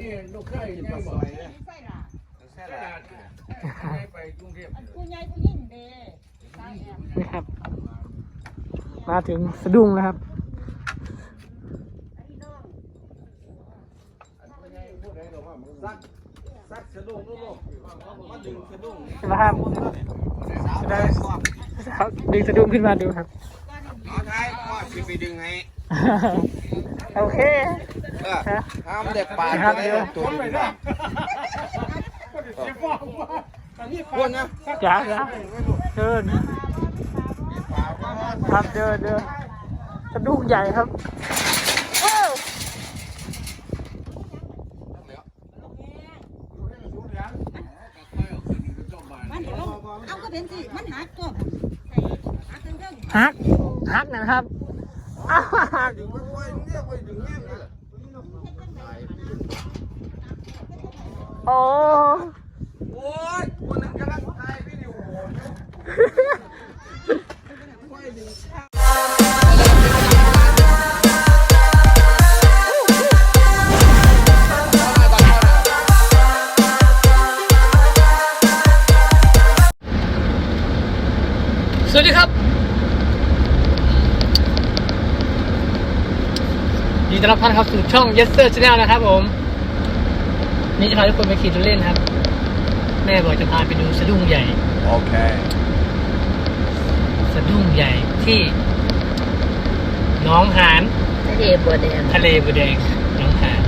นี่ลูกเคยยังบ่อยเลยใส่ล่ะแค่ดาดไปกรุงเทพอันผู้ใหญ่ผู้หญิงเด้ใส่แอมนี่ครับ มาถึงสะดุ้งแล้วครับ ซักซักสะดุ้งลูกมาดึงสะดุ้งใช่ไหมครับสาวได้ดึงสะดุ้งขึ้นมาดูครับเอาท้าย พ่อสิไปดึงให้โอเคเออห้ามเด็กปาดครับได้ตัวนี้พวกนะจ้าจ้าเดินครับเดินเดินสะดุ้งใหญ่ครับเอ้ามันเดี๋ยวเราเอาก็เป็นสิมันหักตัวหักเรื่องฮักฮักนะครับ อ้าวฮักดึงไว้ไว้เนี่ยไว้ดึงแง่เลยโอ้โอ้ยคนนั้นกำลังถ่ายวิดีโอส ท่านครับสู่ช่อง Yester Channel นะครับผม นี่จะพาทุกคนไปขี่ตัวเล่นครับ แม่บอกจะพาไปดูสะดุ้งใหญ่ โอเค สะดุ้งใหญ่ที่หน้องหานทะเลบัวแดงทะเลบัวแดงหน้องหาน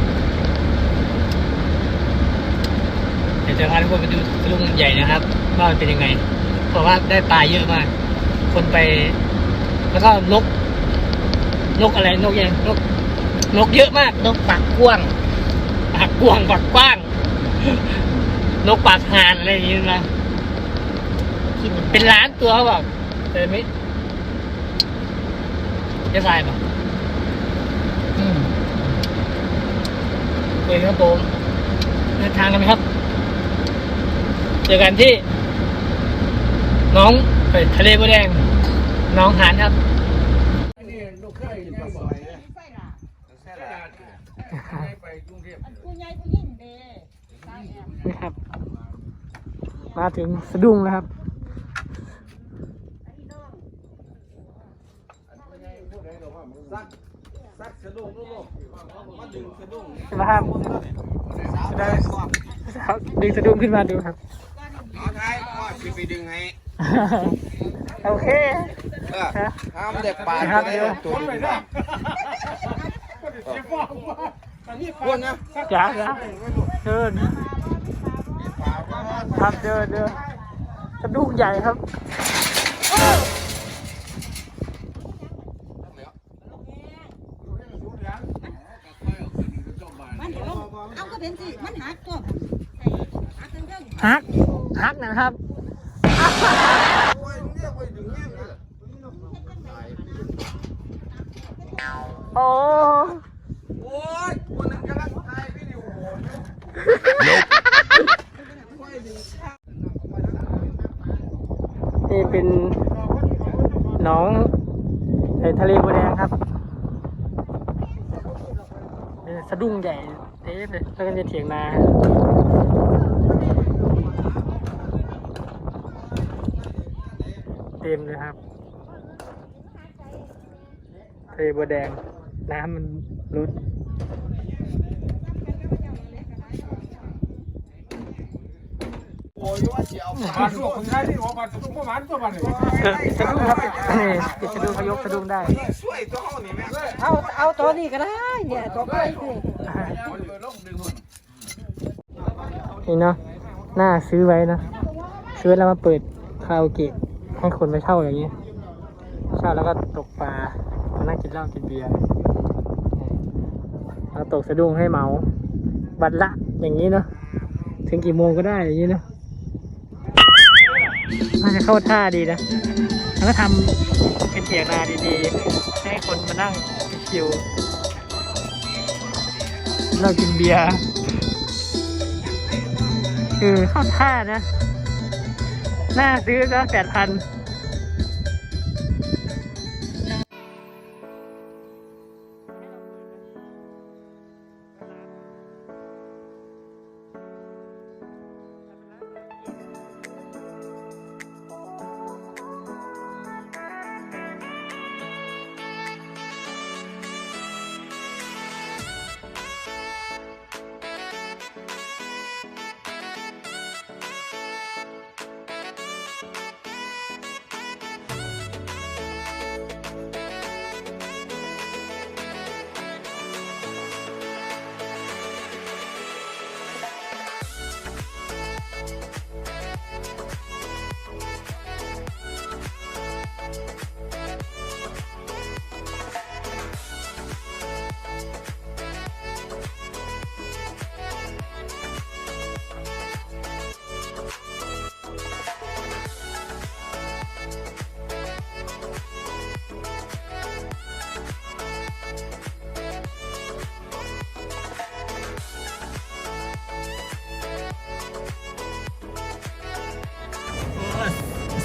เดี๋ยวจะพาทุกคนไปดูสะดุ้งใหญ่นะครับ ว่ามันเป็นยังไง เพราะว่าได้ปลาเยอะมาก คนไป แล้วก็นกนกอะไรนกยังนก นกเยอะมาก นกปากกว้างปากกว้างปากกว้าง นกปากหานอะไรอย่างนี้นะกินเป็นล้านตัวเขาบอกแต่ไม่จะทรายป่ะอืมโอเคครับผมเดินทางกันไหมครับ เจอกันที่ น้องเอ้ยทะเลบัวแดง น้องหานครับ นี่ลูกเคยยังบ่อยเลย ใส่ล่ะ แค่ดาดไป กรุงเทพอันผู้ใหญ่ผู้หญิงเด้ใส่แอมนี่ครับ มาถึงสะดุ้งแล้วครับซักซักสะดุ้งลูกมาดึงสะดุ้งใช่ไหมครับสาวได้ควบครับดึงสะดุ้งขึ้นมาดูครับเอาท้ายพ่อสิไปดึงให้โอเคเออห้ามเด็กปาดได้ตัวนี้ พวกนะจ้าจ้าเดินครับเดินเดินสะดุ้งใหญ่ครับเอาก็เป็นสิมันหักตัวหักเรื่องฮักฮักนะครับ โอ้โอ้ยคนนั้นกำลังถ่ายวิดีโอนี่เป็นหนองในทะเลบัวแดงครับสะดุ้งใหญ่เต๊ะเลยแล้วก็จะเถียงนาเต็มเลยครับทะเลบัวแดง น้ำมันลดโอ้ยว่าเสียวมาดูคนไทยที่ออกมาตุ้งประมาณตัวมันเลยสะดุ้งครับนี่ติดสะดุ้งเขายกสะดุ้งได้ช่วยตัวเขานี่แม่เอาเอาตัวนี้ก็ได้เนี่ยตัวกล้วยคือนี่เนาะน่าซื้อไว้นะซื้อแล้วมาเปิดคาราโอเกะให้คนไปเช่าอย่างนี้เช่าแล้วก็ตกปลามานั่งกินเหล้ากินเบียร์ แล้วตกสะดุ้งให้เมา บัตรละอย่างนี้เนาะถึงกี่โมงก็ได้อย่างนี้เนาะน่าจะเข้าท่าดีนะแล้วก็ทำเป็นเถียงนาดีๆ ให้คนมานั่งชิวเรากินเบียร์คือเข้าท่านะ น่าซื้อก็แปดพัน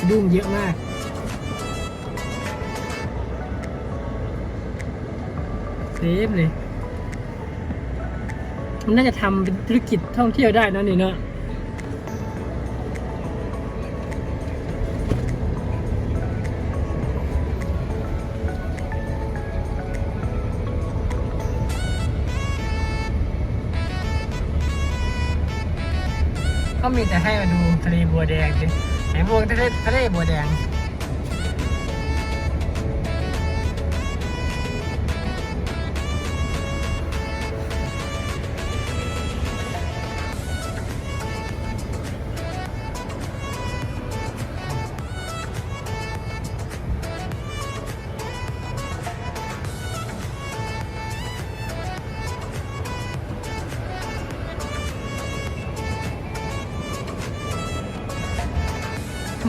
สะดุ้งเยอะมากเซฟเลย มันน่าจะทำเป็นธุรกิจท่องเที่ยวได้นะนี่เนาะก็มีแต่ให้มาดูทะเลบัวแดงสิ ไหนบัวทะเลทะเลบัวแดง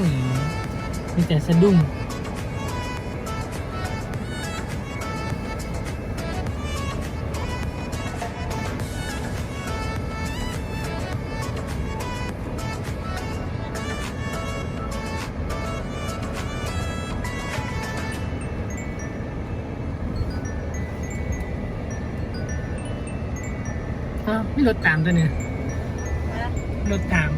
มมีแต่สะดุ้งอ้าวไม่รถตามตัวเนี่ยรถตาม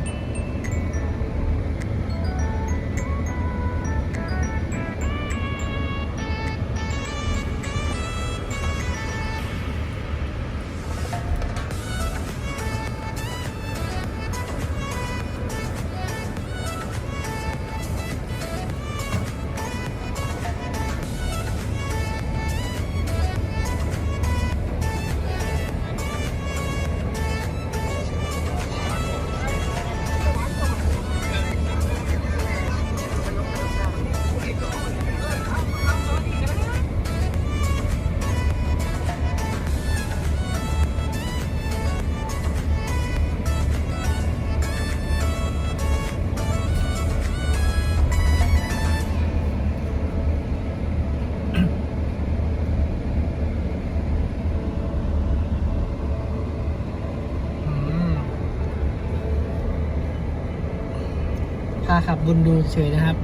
ขับบุญดูเฉยนะครับ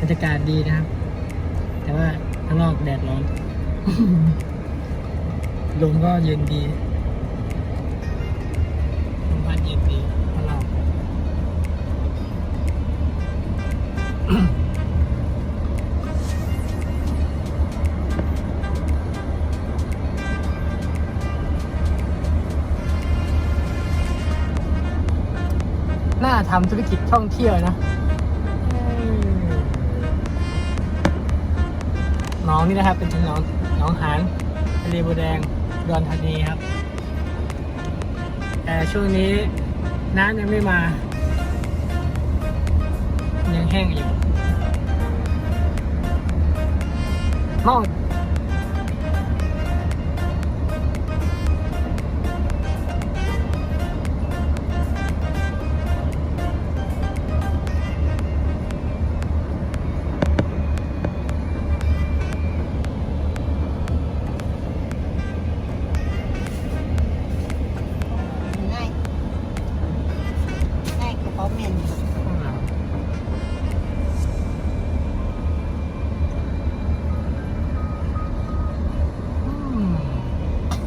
บรรยากาศดีนะครับ แต่ว่าข้างนอกแดดร้อน ลมก็เย็นดี น่าทำธุรกิจท่องเที่ยวนะน้องนี่นะครับ เป็นน้องน้องหานทะเลบัวแดงดอนธานีครับ แต่ช่วงนี้น้ำยังไม่มา ยังแห้งอยู่มอง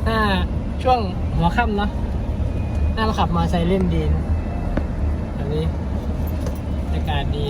น่าช่วงหัวค่ำเนาะน่าเราขับมาไซเล่นดีนะแบบนี้บรรยากาศดี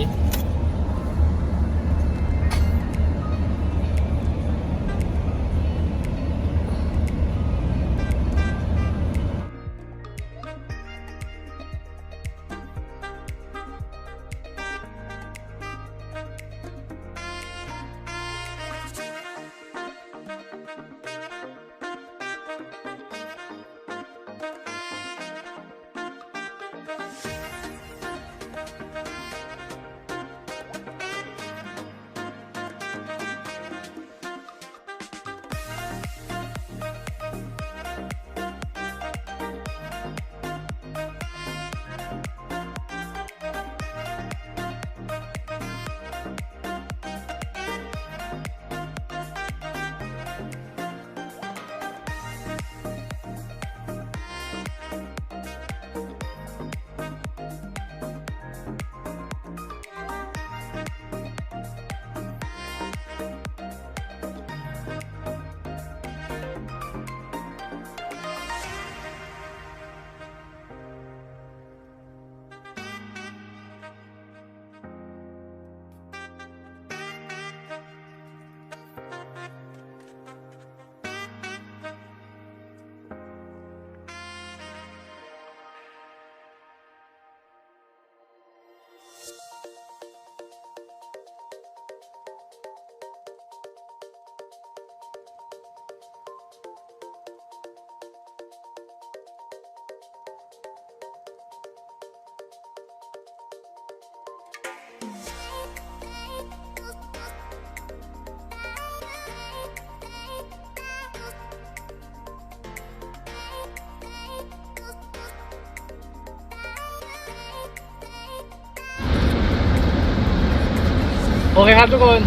เคครับทุกคน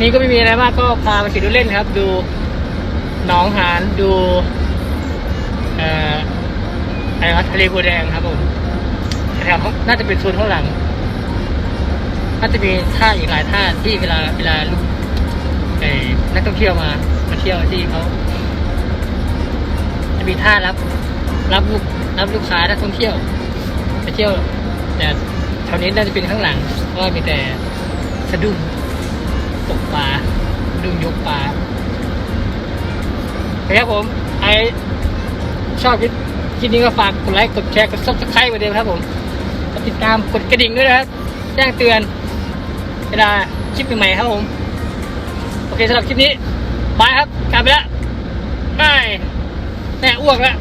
นี้ก็ไม่มีอะไรมากก็พามาขี่ดูเล่นครับ ดูหนองหานดูเอ่ออะไรวะทะเลบัวแดงครับผมแถวน่าจะเป็นโซนข้างหลังน่าจะมีท่าอีกหลายท่าที่เวลาเวลาลูกนักท่องเที่ยวมามาเที่ยวที่เขาจะมีท่ารับ รับลูกรับลูกค้านักท่องเที่ยวไปเที่ยวแต่แถวนี้น่าจะเป็นข้างหลังเพราะมีแต่ สะดุ้งตกปลาดุ้งยกปลาโอเคครับผมไอชอบคลิปคลิปนี้ก็ฝากกดไลค์กดแชร์กดซับสไครต์เหมือนเดิมครับผมกดติดตามกดกระดิ่งด้วยนะครับแจ้งเตือนเวลาคลิปใหม่ครับผมโอเคสำหรับคลิปนี้บายครับกลับไปแล้วบายแม่อ้วกแล้ว